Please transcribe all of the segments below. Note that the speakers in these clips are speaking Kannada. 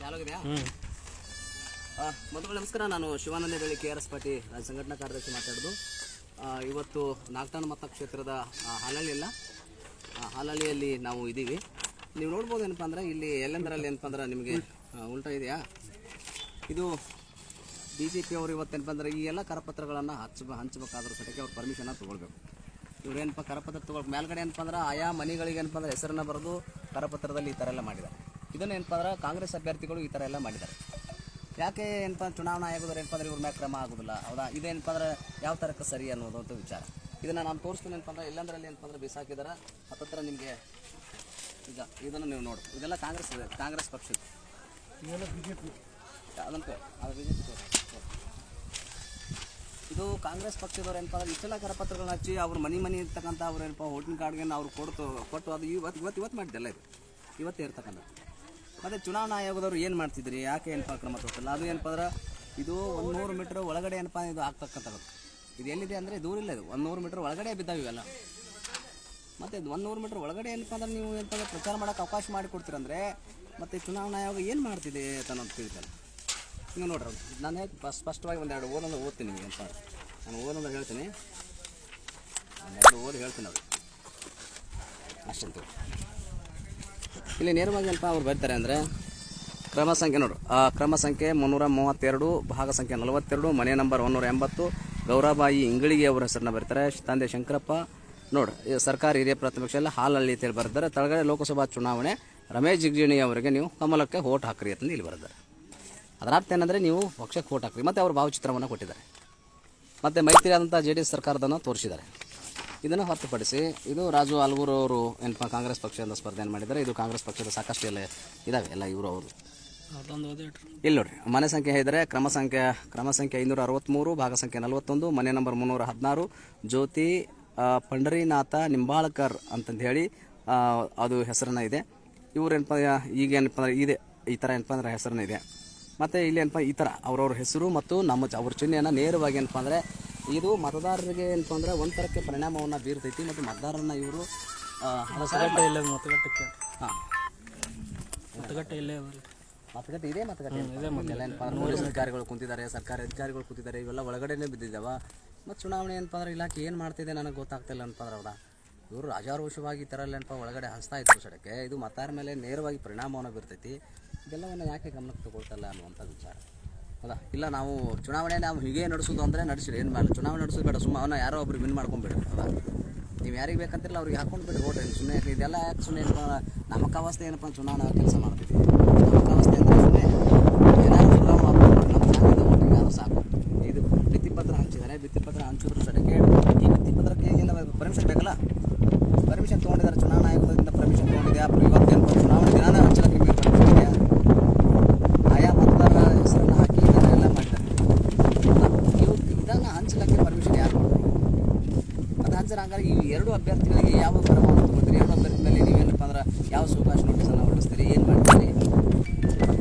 ಚಾಲಾಗಿದೆಯಾ ಮೊದಲು ನಮಸ್ಕಾರ. ನಾನು ಶಿವಾನಂದ ಬೆಳ್ಳಿ ಕೆ ಆರ್ ಎಸ್ ಪಾಟಿ ಸಂಘಟನಾ ಕಾರ್ಯದರ್ಶಿ ಮಾತಾಡೋದು. ಇವತ್ತು ನಾಗ್ತಾನ ಮತ ಕ್ಷೇತ್ರದ ಹಾಲಹಳ್ಳಿಯಲ್ಲ ಹಾಲಹಳ್ಳಿಯಲ್ಲಿ ನಾವು ಇದ್ದೀವಿ. ನೀವು ನೋಡ್ಬೋದು ಏನಪ್ಪ ಅಂದ್ರೆ ಇಲ್ಲಿ ಎಲ್ಲೆಂದರಲ್ಲಿ ಏನಪ್ಪ ಅಂದ್ರೆ ನಿಮಗೆ ಉಲ್ಟಾ ಇದೆಯಾ? ಇದು ಬಿ ಜೆ ಪಿ ಅವರು ಇವತ್ತೇನಪ್ಪ ಅಂದ್ರೆ ಈ ಎಲ್ಲ ಕರಪತ್ರಗಳನ್ನು ಹಚ್ಚ ಹಂಚಬೇಕಾದ್ರೂ ಸಟಕ್ಕೆ ಅವ್ರು ಪರ್ಮಿಷನ್ನ ತೊಗೊಳ್ಬೇಕು. ಇವ್ರು ಏನಪ್ಪ ಕರಪತ್ರ ತೊಗೊಳ್ಬೇಕು ಮೇಲ್ಗಡೆ ಏನಪ್ಪ ಅಂದ್ರೆ ಆಯಾ ಮನೆಗಳಿಗೆ ಏನಪ್ಪ ಅಂದ್ರೆ ಹೆಸರನ್ನ ಬರೆದು ಕರಪತ್ರದಲ್ಲಿ ಈ ಥರ ಎಲ್ಲ ಮಾಡಿದ್ದಾರೆ. ಇದನ್ನ ಏನಪ್ಪ ಅಂದ್ರೆ ಕಾಂಗ್ರೆಸ್ ಅಭ್ಯರ್ಥಿಗಳು ಈ ಥರ ಎಲ್ಲ ಮಾಡಿದ್ದಾರೆ. ಯಾಕೆ ಏನಪ್ಪ ಚುನಾವಣೆ ಆಯೋಗದವ್ರು ಏನಪ್ಪ ಅಂದ್ರೆ ಇವ್ರ ಮ್ಯಾಗ ಕ್ರಮ ಆಗೋದಿಲ್ಲ? ಹೌದಾ? ಇದೇನಪ್ಪ ಅಂದ್ರೆ ಯಾವ ಥರಕ್ಕೆ ಸರಿ ಅನ್ನೋದು ಅಂತ ವಿಚಾರ. ಇದನ್ನು ನಾನು ತೋರಿಸ್ತೀನಿ ಏನಪ್ಪ ಅಂದ್ರೆ ಎಲ್ಲಂದ್ರಲ್ಲಿ ಏನಪ್ಪ ಅಂದ್ರೆ ಬಿಸಾಕಿದಾರೆ ಹತ್ತತ್ರ ನಿಮಗೆ ಈಗ ಇದನ್ನು ನೀವು ನೋಡಿ ಇದೆಲ್ಲ ಕಾಂಗ್ರೆಸ್ ಇದೆ ಕಾಂಗ್ರೆಸ್ ಜೆ ಪಿ ಅದಂತೆ ಅದು ಬಿ ಜೆ ಪಿ ಇದು ಕಾಂಗ್ರೆಸ್ ಪಕ್ಷದವ್ರು ಏನಪ್ಪ ಅಂದ್ರೆ ಇಷ್ಟೆಲ್ಲ ಕರಪತ್ರಗಳನ್ನ ಹಚ್ಚಿ ಅವ್ರ ಮನೆ ಮನೆ ಇರ್ತಕ್ಕಂಥ ಅವ್ರು ಏನಪ್ಪ ವೋಟಿಂಗ್ ಕಾರ್ಡ್ಗೆ ಅವ್ರು ಕೊಡ್ತು ಕೊಟ್ಟು ಅದು ಇವತ್ತು ಇವತ್ತು ಇವತ್ತು ಮಾಡಿದ್ದೆಲ್ಲ ಇದು. ಇವತ್ತೇ ಇರ್ತಕ್ಕಂಥ ಮತ್ತು ಚುನಾವಣಾ ಆಯೋಗದವರು ಏನು ಮಾಡ್ತಿದ್ರಿ? ಯಾಕೆ ಏನಪ್ಪ ಕ್ರಮ ತಗೋತಿಲ್ಲ ಅದು ಏನಪ್ಪ ಅಂದ್ರೆ ಇದು ಒಂದು ನೂರು ಮೀಟ್ರ್ ಒಳಗಡೆ ಏನಪ್ಪ ಇದು ಆಗ್ತಕ್ಕಂಥದ್ದು. ಇದು ಎಲ್ಲಿದೆ ಅಂದರೆ ದೂರ ಇಲ್ಲ ಇದು. ಒಂದು ನೂರು ಮೀಟ್ರ್ ಒಳಗಡೆ ಬಿದ್ದಾವೆ ಇವೆಲ್ಲ. ಮತ್ತು ಇದು ಒಂದು ನೂರು ಮೀಟ್ರ್ ಒಳಗಡೆ ಏನಪ್ಪ ಅಂದ್ರೆ ನೀವು ಏನಪ್ಪ ಪ್ರಚಾರ ಮಾಡೋಕೆ ಅವಕಾಶ ಮಾಡಿಕೊಡ್ತೀರಂದ್ರೆ ಮತ್ತು ಚುನಾವಣಾ ಆಯೋಗ ಏನು ಮಾಡ್ತಿದೆ ಅಂತ ಅನ್ನೋದು ತಿಳಿತಲ್ಲ ನೀವು ನೋಡ್ರಿ, ನಾನು ಹೇಗೆ ಸ್ಪಷ್ಟವಾಗಿ ಒಂದೆರಡು ಓದನ್ನು ಓದ್ತೀನಿ ನಿಮಗೆ ಅಂತ ನಾನು ಓದಂದ್ರೆ ಹೇಳ್ತೀನಿ. ಎರಡು ಓದಿ ಹೇಳ್ತೀನಿ ಅವ್ರು ಅಷ್ಟಂತ. ಇಲ್ಲಿ ನೇರವಾಗಿ ಏನಪ್ಪ ಅವ್ರು ಬರ್ತಾರೆ ಅಂದರೆ ಕ್ರಮ ಸಂಖ್ಯೆ ನೋಡು. ಕ್ರಮ ಸಂಖ್ಯೆ ಮುನ್ನೂರ ಮೂವತ್ತೆರಡು, ಭಾಗ ಸಂಖ್ಯೆ ನಲವತ್ತೆರಡು, ಮನೆ ನಂಬರ್ ಒನ್ನೂರ ಎಂಬತ್ತು, ಗೌರಬಾಯಿ ಇಂಗಳಿಗೆ ಅವರ ಹೆಸರನ್ನ ಬರ್ತಾರೆ. ತಂದೆ ಶಂಕರಪ್ಪ, ನೋಡು ಸರ್ಕಾರಿ ಹಿರಿಯ ಪ್ರಾಥಮಿಕ ಶಾಲೆ ಹಾಲಲ್ಲಿ ಅಂತೇಳಿ ಬರ್ತಾರೆ. ತಳಗಡೆ ಲೋಕಸಭಾ ಚುನಾವಣೆ, ರಮೇಶ್ ಜಿಗಜಿಣಿ ಅವರಿಗೆ ನೀವು ಕಮಲಕ್ಕೆ ಓಟ್ ಹಾಕ್ರಿ ಅಂತ ಇಲ್ಲಿ ಬರ್ತಾರೆ ಅದರ ಅರ್ಥ ಏನಂದರೆ ನೀವು ಪಕ್ಷಕ್ಕೆ ಓಟ್ ಹಾಕ್ರಿ. ಮತ್ತು ಅವ್ರ ಭಾವಚಿತ್ರವನ್ನು ಕೊಟ್ಟಿದ್ದಾರೆ. ಮತ್ತು ಮೈತ್ರಿ ಆದಂಥ ಜೆ ಡಿ ಎಸ್ ಸರ್ಕಾರದನ್ನು ತೋರಿಸಿದ್ದಾರೆ. ಇದನ್ನು ಹೊರತುಪಡಿಸಿ ಇದು ರಾಜು ಆಲ್ಗೂರು ಅವರು ಏನಪ್ಪ ಕಾಂಗ್ರೆಸ್ ಪಕ್ಷದಿಂದ ಸ್ಪರ್ಧೆಯನ್ನು ಮಾಡಿದ್ದಾರೆ. ಇದು ಕಾಂಗ್ರೆಸ್ ಪಕ್ಷದ ಸಾಕಷ್ಟು ಎಲ್ಲ ಇದ್ದಾವೆ ಎಲ್ಲ ಇವರು ಅವರು. ಇಲ್ಲಿ ನೋಡ್ರಿ ಮನೆ ಸಂಖ್ಯೆ ಇದ್ದರೆ ಕ್ರಮ ಸಂಖ್ಯೆ ಕ್ರಮ ಸಂಖ್ಯೆ ಐನೂರ ಅರವತ್ತ್ಮೂರು ಭಾಗ ಸಂಖ್ಯೆ ನಲವತ್ತೊಂದು ಮನೆ ನಂಬರ್ ಮುನ್ನೂರ ಹದಿನಾರು ಜ್ಯೋತಿ ಪಂಡರಿನಾಥ ನಿಂಬಾಳ್ಕರ್ ಅಂತಂದು ಹೇಳಿ ಅದು ಹೆಸರನ್ನ ಇದೆ. ಇವರೇನಪ್ಪ ಏನಪ್ಪ ಈಗ ಏನಪ್ಪ ಅಂದ್ರೆ ಇದೆ ಈ ಥರ ಏನಪ್ಪ ಅಂದ್ರೆ ಹೆಸರನ್ನ ಇದೆ. ಮತ್ತು ಇಲ್ಲಿ ಏನಪ್ಪ ಈ ಥರ ಅವ್ರವ್ರ ಹೆಸರು ಮತ್ತು ನಮ್ಮ ಅವ್ರ ಚಿಹ್ನೆಯನ್ನು ನೇರವಾಗಿ ಏನಪ್ಪ ಅಂದರೆ ಇದು ಮತದಾರರಿಗೆ ಏನಪ್ಪ ಅಂದ್ರೆ ಒಂದು ಥರಕ್ಕೆ ಪರಿಣಾಮವನ್ನು ಬೀರ್ತೈತಿ ಮತ್ತು ಮತದಾರರನ್ನ ಇವರು ಮತಗಟ್ಟೆ ಇಲ್ಲೇ ಮತಗಟ್ಟೆ ಹಾಂ. ಮತಗಟ್ಟೆ ಇಲ್ಲೇ ಮತಗಟ್ಟೆ ಇದೆ ಮತಗಟ್ಟೆ ಎಲ್ಲ ಏನಪ್ಪ ಅಂದ್ರೆ ಪೊಲೀಸ್ ಅಧಿಕಾರಿಗಳು ಕುಂತಿದ್ದಾರೆ ಸರ್ಕಾರಿ ಅಧಿಕಾರಿಗಳು ಕೂತಿದ್ದಾರೆ ಇವೆಲ್ಲ ಒಳಗಡೆನೇ ಬಿದ್ದಿದ್ದಾವ. ಮತ್ತು ಚುನಾವಣೆ ಏನಪ್ಪ ಅಂದ್ರೆ ಇಲಾಖೆ ಏನು ಮಾಡ್ತಿದೆ ನನಗೆ ಗೊತ್ತಾಗ್ತಿಲ್ಲ ಅಂತ ಅಂದ್ರೆ ಅವರ ಇವರು ರಾಜಾರೋಷವಾಗಿ ಈ ಥರ ಏನಪ್ಪ ಒಳಗಡೆ ಹಸ್ತಾ ಇದ್ರು ಸಡಕ್ಕೆ. ಇದು ಮತದಾರ ಮೇಲೆ ನೇರವಾಗಿ ಪರಿಣಾಮವನ್ನು ಬೀರ್ತೈತಿ. ಇದೆಲ್ಲವನ್ನು ಯಾಕೆ ಗಮನಕ್ಕೆ ತಗೊಳ್ತಲ್ಲ ಅನ್ನುವಂಥ ವಿಚಾರ. ಹೌದಾ ಇಲ್ಲ ನಾವು ಚುನಾವಣೆ ನಾವು ಹೀಗೆ ನಡೆಸೋದು ಅಂದರೆ ನಡೆಸಿರಿ, ಏನು ಮಾಡಲ್ಲ ಚುನಾವಣೆ ನಡೆಸೋದು ಬೇಡ ಸುಮ್ಮ ಅವನ ಯಾರೋ ಒಬ್ರು ವಿನ್ ಮಾಡ್ಕೊಂಬಿಡಿ ಅಲ್ಲ? ನೀವು ಯಾರಿಗೆ ಬೇಕಂತಿರಲ್ಲ ಅವ್ರಿಗೆ ಹಾಕೊಂಡು ಬಿಡಿ ಓಟ್ ಹೇಳಿ ಸುಮ್ಮನೆ ಇದೆಲ್ಲ ಯಾಕೆ ಸುಮ್ಮನೆ ನಮಕ ಅವಸ್ಥೆ ಏನಪ್ಪ ಚುನಾವಣಾ ಕೆಲಸ ಮಾಡ್ತೀವಿ ನಮಕ ಅವಸ್ಥೆ ಅಂದರೆ ಸುಮ್ಮನೆ ಏನಾದರೂ ನಮ್ಮ ಅದು ಸಾಕು. ಇದು ಭಿತ್ತಿಪತ್ರ ಹಂಚಿದ್ದಾರೆ ಭಿತ್ತಿಪತ್ರ ಹಂಚಿದ್ರು ಸಡಕ್ಕೆ ಈ ಭಿತ್ತಿಪತ್ರಕ್ಕೆ ಏನು ಪರ್ಮಿಷನ್ ಬೇಕಲ್ಲ? ಪರ್ಮಿಷನ್ ತೊಗೊಂಡಿದ್ದಾರೆ ಚುನಾವಣಾ ಆಯೋಗದಿಂದ ಪರ್ಮಿಷನ್ ತೊಗೊಂಡಿದೆ. ಇವತ್ತೇನು ಚುನಾವಣೆ ದಿನಾನೇ ಹಂಚಲಕ್ಕೆ ನಿಮಗೆ ಪರ್ಮಿಷನ್ ಇದೆಯಾ ಆಯಾ ಮತದಾರರ ಹೆಸರನ್ನು ಹಾಕಿ ಇದನ್ನೆಲ್ಲ ಮಾಡಿದ್ದಾರೆ ಇವು ಇದನ್ನು ಹಂಚಲಕ್ಕೆ ಪರ್ಮಿಷನ್ ಯಾರು ಕೊಟ್ಟರು ಅದು ಎರಡು ಅಭ್ಯರ್ಥಿಗಳಿಗೆ ಯಾವ ಕ್ರಮವನ್ನು ಕೊಡ್ತೀರಿ ಎರಡು ಅಭ್ಯರ್ಥಿ ಮೇಲೆ ನೀವೇನಪ್ಪ ಅಂದ್ರೆ ಯಾವ ಸುಭಾಷ ನೋಟಿಸನ್ನು ಹೊರಡಿಸ್ತೀರಿ? ಏನು ಮಾಡ್ತೀರಿ?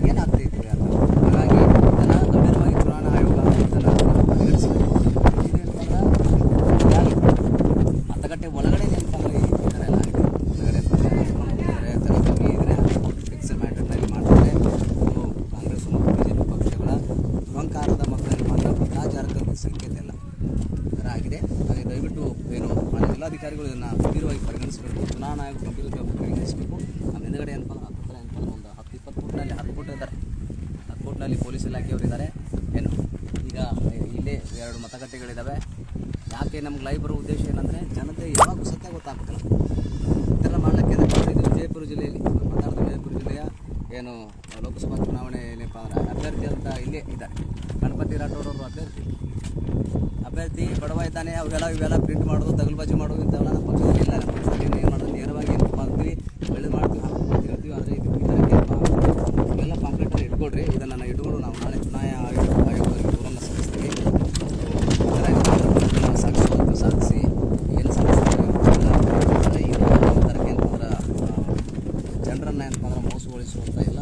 ಏನಾಗ್ತೈತಿ ಅಂತ ಹಾಗಾಗಿ ಇದನ್ನು ಗಂಭೀರವಾಗಿ ಚುನಾವಣಾ ಆಯೋಗ ಇದನ್ನು ಪರಿಗಣಿಸಬೇಕು ಇದೇನಪ್ಪ ಅಂದ್ರೆ ಯಾರು ಮತಗಟ್ಟೆ ಒಳಗಡೆ ಏನಪ್ಪ ಅಂದ್ರೆ ಈ ಥರ ಎಲ್ಲ ಆಗಿದೆ ಹೊರಗಡೆ ಹೋಗಿದ್ದಾರೆ ತಲೆಗೆ ಇದ್ರೆ ಫಿಕ್ಸ್ ಮ್ಯಾಟರ್ನಲ್ಲಿ ಮಾಡ್ತಾರೆ ಇದು ಕಾಂಗ್ರೆಸ್ ಮತ್ತು ಬಿ ಜೆ ಪಿ ಪಕ್ಷಗಳ ದುರಂಕಾರದ ಮತ್ತು ಏನಪ್ಪ ಅಂದ್ರೆ ಭ್ರಷ್ಟಾಚಾರದ ಸಂಕೇತ ಎಲ್ಲ ಥರ ಆಗಿದೆ ಹಾಗೆ ದಯವಿಟ್ಟು ಏನು ಮಾನ್ಯ ಜಿಲ್ಲಾಧಿಕಾರಿಗಳು ಇದನ್ನು ಗಂಭೀರವಾಗಿ ಪರಿಗಣಿಸಬೇಕು. ಚುನಾವಣಾ ಆಯೋಗ ಗಂಭೀರವಾಗಿ ಪರಿಗಣಿಸಬೇಕು. ನಮ್ಮ ಹಿಂದುಗಡೆ ಏನಪ್ಪ ಅಂದ್ರೆ ಹತ್ತಿರ ಏನಪ್ಪ ಒಂದು ಹತ್ತು, ಇಪ್ಪತ್ತು ಫುಟ್ನಲ್ಲಿ ಹತ್ತು ಕೋಟಿ ಇದ್ದಾರೆ. ಹತ್ತು ಫುಟ್ನಲ್ಲಿ ಪೊಲೀಸ್ ಇಲಾಖೆಯವರು ಇದ್ದಾರೆ. ಏನು? ಈಗ ಇಲ್ಲೇ ಎರಡು ಮತಗಟ್ಟೆಗಳಿದ್ದಾವೆ ಯಾಕೆ ನಮ್ಗೆ ಲೈವ್ ಬರೋ ಉದ್ದೇಶ ಏನಂದರೆ ಜನತೆ ಯಾವಾಗೂ ಸತ್ಯ ಗೊತ್ತಾಗ್ತಿಲ್ಲ ಇದೆಲ್ಲ ಮಾಡಲಿಕ್ಕೆ ಏನಪ್ಪ ಅಂದ್ರೆ ಇದು ವಿಜಯಪುರ ಜಿಲ್ಲೆಯಲ್ಲಿ ಮಾತಾಡ್ತಾ ವಿಜಯಪುರ ಜಿಲ್ಲೆಯ ಏನು ಲೋಕಸಭಾ ಚುನಾವಣೆ ಏನಪ್ಪ ಅಂದ್ರೆ ಅಭ್ಯರ್ಥಿ ಅಂತ ಇಲ್ಲೇ ಇದ್ದಾರೆ ಗಣಪತಿ ರಾಠೋಡ್ ಅವರು ಅಭ್ಯರ್ಥಿ ಅಭ್ಯರ್ಥಿ ಇದ್ದಾನೆ ಅವೆಲ್ಲ ಇವೆಲ್ಲ ಪ್ರಿಂಟ್ ಮಾಡೋದು ತಗಲ್ಬಾಜಿ ಮಾಡೋದು, ಇಂಥವೆಲ್ಲ ನಮ್ಮ ಪಕ್ಷದಲ್ಲಿ ಇಲ್ಲ. ನಮ್ಮ ಪಕ್ಷದಲ್ಲಿ ಏನು ಮಾಡೋದು? ನೇರವಾಗಿ ಏನು ಮಾಡ್ತೀವಿ. ಒಳ್ಳೇದು ಮಾಡ್ತೀವಿ ಹೇಳ್ತೀವಿ. ಆದರೆ ಇದು ಈ ಥರಕ್ಕೆ ಇವೆಲ್ಲ ಪಾಂಪ್ಲೆಟಲ್ಲಿ ಇಟ್ಕೊಳ್ರಿ ಇದನ್ನು ನಾನು ಇಟ್ಕೊಂಡು ನಾವು ನಾಳೆ ಚುನಾವಣೆ ಆಯೋಗ ಆಯೋಗದವರಿಗೆ ದೂರನ್ನು ಸಲ್ಲಿಸ್ತೀವಿ. ಸಾಧಿಸಿ ಏನು ಸಾಧಿಸ್ತೀವಿ ಅಂದ್ರೆ ಜನರನ್ನು ಏನಪ್ಪ ಅಂದ್ರೆ ಮೋಸಗೊಳಿಸುವಂಥ ಎಲ್ಲ